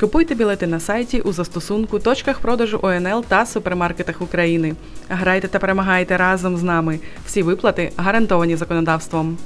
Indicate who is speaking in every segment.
Speaker 1: Купуйте білети на сайті у застосунку, точках продажу ОНЛ та супермаркетах України. Грайте та перемагайте разом з нами. Всі виплати гарантовані законодавством.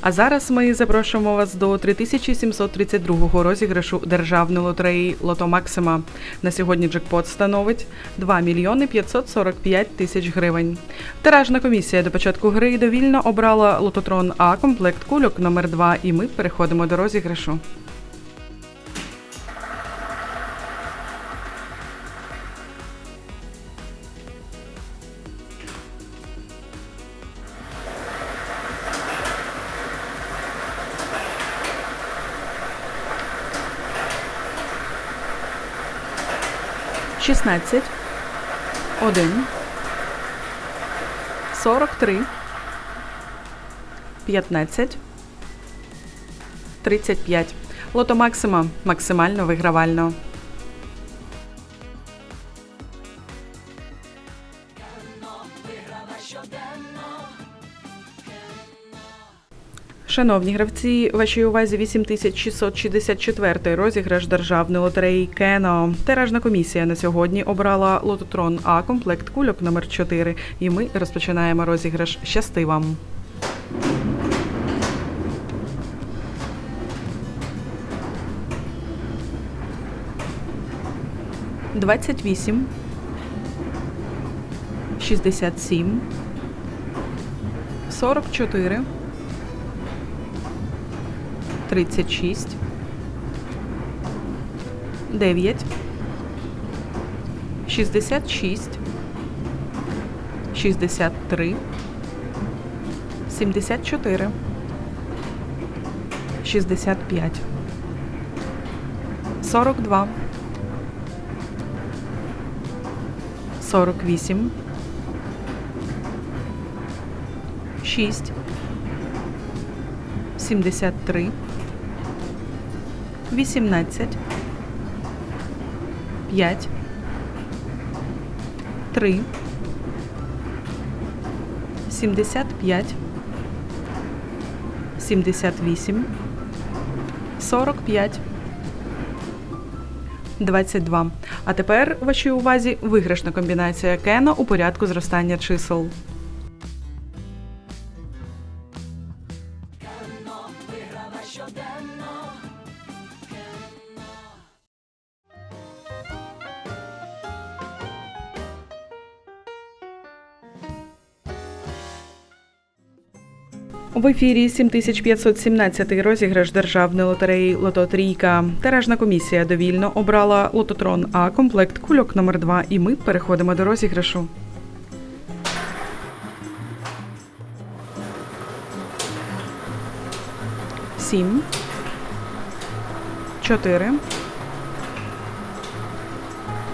Speaker 1: А зараз ми запрошуємо вас до 3732 розіграшу державної лотереї Лото Максима. На сьогодні джекпот становить 2 мільйони 545 тисяч гривень. Тиражна комісія до початку гри довільно обрала лототрон А комплект кульок номер 2 і ми переходимо до розіграшу. Шістнадцять. Один. Сорок три. П'ятнадцять. Тридцять п'ять. Лото Максима максимально вигравально. Шановні гравці, вашій увазі 8664 розіграш державної лотереї Кено. Тиражна комісія на сьогодні обрала лототрон А комплект кульок номер 4 І ми розпочинаємо розіграш. Щасти вам! Двадцять вісім. Шістдесят сім. Сорок чотири. 36, 9, 66, 63, 74, 65, 42, 48, 6, 73, 18, 5, 3, 75, 78, 45, 22. А тепер вашій увазі виграшна комбінація Кено у порядку зростання чисел. В ефірі 7517 розіграш державної лотереї Лото Трійка. Тиражна комісія довільно обрала лототрон А комплект кульок номер 2 І ми переходимо до розіграшу. Сім. Чотири.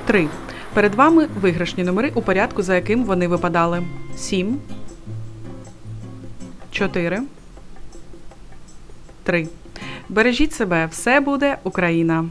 Speaker 1: Три. Перед вами виграшні номери у порядку, за яким вони випадали. Сім. 4, 3. Бережіть себе, все буде Україна!